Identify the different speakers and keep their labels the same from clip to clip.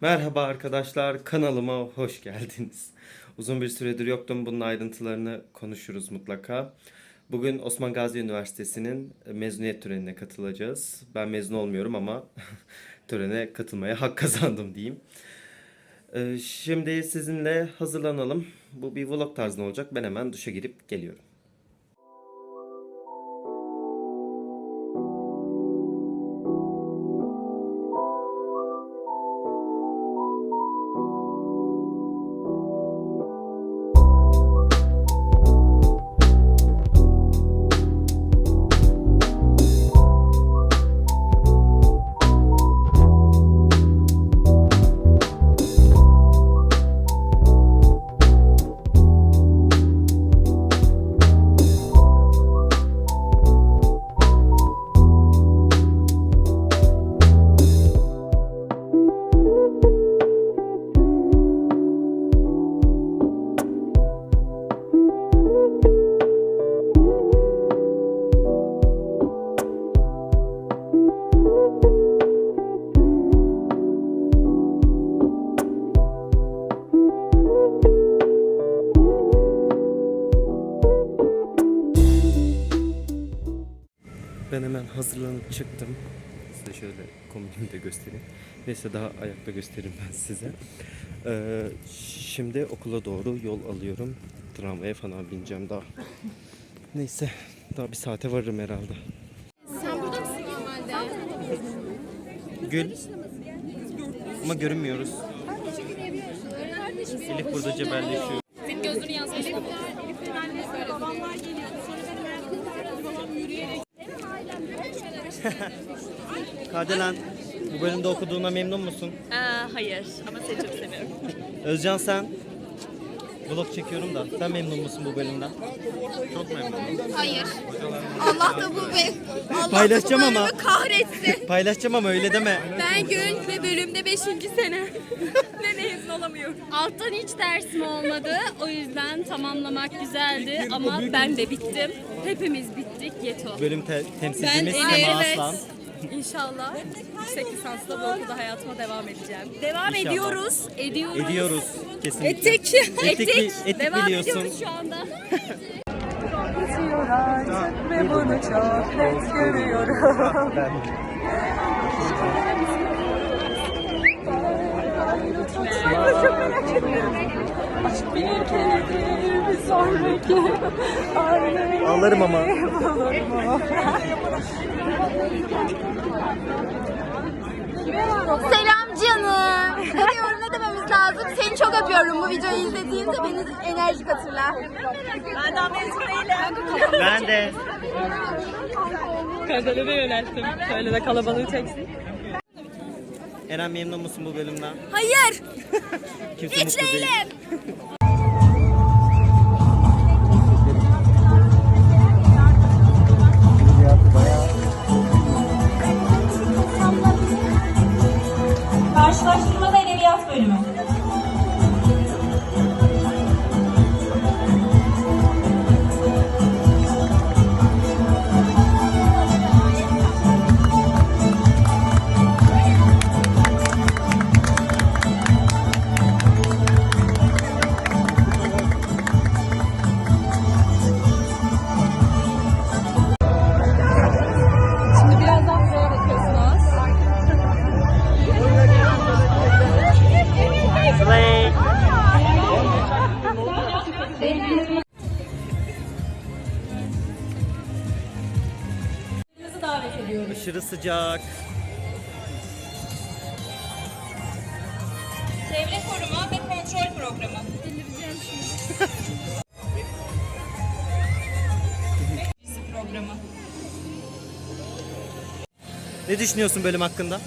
Speaker 1: Merhaba arkadaşlar, kanalıma hoş geldiniz. Uzun bir süredir yoktum, bunun ayrıntılarını konuşuruz mutlaka. Bugün Osman Gazi Üniversitesi'nin mezuniyet törenine katılacağız. Ben mezun olmuyorum ama törene katılmaya hak kazandım diyeyim. Ee, Şimdi sizinle hazırlanalım. Bu bir vlog tarzında olacak. Ben hemen duşa girip geliyorum. Ben hemen hazırlanıp çıktım. Size şöyle kombinimi de göstereyim. Neyse daha ayakta göstereyim ben size. Ee, şimdi okula doğru yol alıyorum. Tramvaya falan bineceğim daha. Neyse daha bir saate varırım herhalde.
Speaker 2: Sen burada mısın normalde?
Speaker 1: Gül. Ama görünmüyoruz. Elif burada cebelleşiyor.
Speaker 2: Senin gözünü yazmış.
Speaker 1: Kardelen bu bölümde okuduğuna memnun musun?
Speaker 3: Aa, hayır ama seni çok seviyorum.
Speaker 1: Özcan sen? Vlog çekiyorum da. Sen memnun musun bu bölümden? Çok memnunum.
Speaker 2: Hayır. Allah da bu be. Allah
Speaker 1: Paylaşacağım
Speaker 2: da bu
Speaker 1: ama.
Speaker 2: bölümü kahretsin.
Speaker 1: Paylaşacağım ama öyle deme.
Speaker 2: Ben gün ve bölümde 5. sene.
Speaker 3: ne mezun olamıyorum.
Speaker 2: Alttan hiç dersim olmadı. O yüzden tamamlamak güzeldi ama ben de bittim. Hepimiz bittik. Yeto.
Speaker 1: Bölüm te- temsilcimiz
Speaker 2: Ben-
Speaker 1: Sema
Speaker 2: evet.
Speaker 1: Aslan.
Speaker 3: İnşallah yüksek lisansla bu okulda hayatıma devam edeceğim. Devam
Speaker 1: İnşallah.
Speaker 3: ediyoruz. Ediyoruz.
Speaker 1: Ediyoruz kesinlikle.
Speaker 3: Ettik.
Speaker 1: Etik,
Speaker 3: Ettik.
Speaker 1: etik
Speaker 3: devam
Speaker 1: biliyorsun.
Speaker 3: ediyoruz şu anda.
Speaker 4: Bitiyor artık ve bunu çok net görüyorum. Çok merak ediyorum. Aşk bir bir sonraki
Speaker 1: Ağlarım ama.
Speaker 4: bulur mu?
Speaker 2: Selam canım. Öpüyorum ne dememiz lazım? Seni çok öpüyorum. Bu videoyu izlediğinde beni enerjik hatırla.
Speaker 3: Ben daha mezun değilim.
Speaker 1: Ben de.
Speaker 3: Kadını yönelttim. Şöyle de kalabalığı çeksin.
Speaker 1: Eren memnun musun bu bölümden?
Speaker 2: Hayır.
Speaker 1: Kimse
Speaker 2: Hiç
Speaker 1: mutlu değil.
Speaker 2: değilim.
Speaker 1: Aşırı sıcak.
Speaker 5: Çevre koruma ve kontrol programı. Bilireceğim programı.
Speaker 1: Ne düşünüyorsun bölüm hakkında?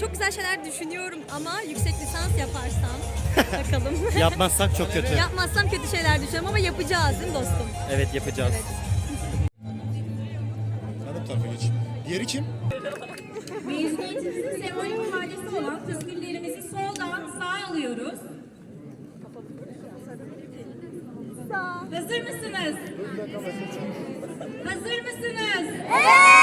Speaker 3: çok güzel şeyler düşünüyorum ama yüksek lisans yaparsam bakalım.
Speaker 1: Yapmazsak çok kötü.
Speaker 3: Yapmazsam kötü şeyler düşünüyorum ama yapacağız değil mi dostum?
Speaker 1: Evet yapacağız.
Speaker 6: De bu tarafa geç. Diğeri kim?
Speaker 5: Mezuniyetimizin sembolik ifadesi olan püsküllerimizi soldan sağa alıyoruz. Hazır mısınız? Hazır mısınız? Evet!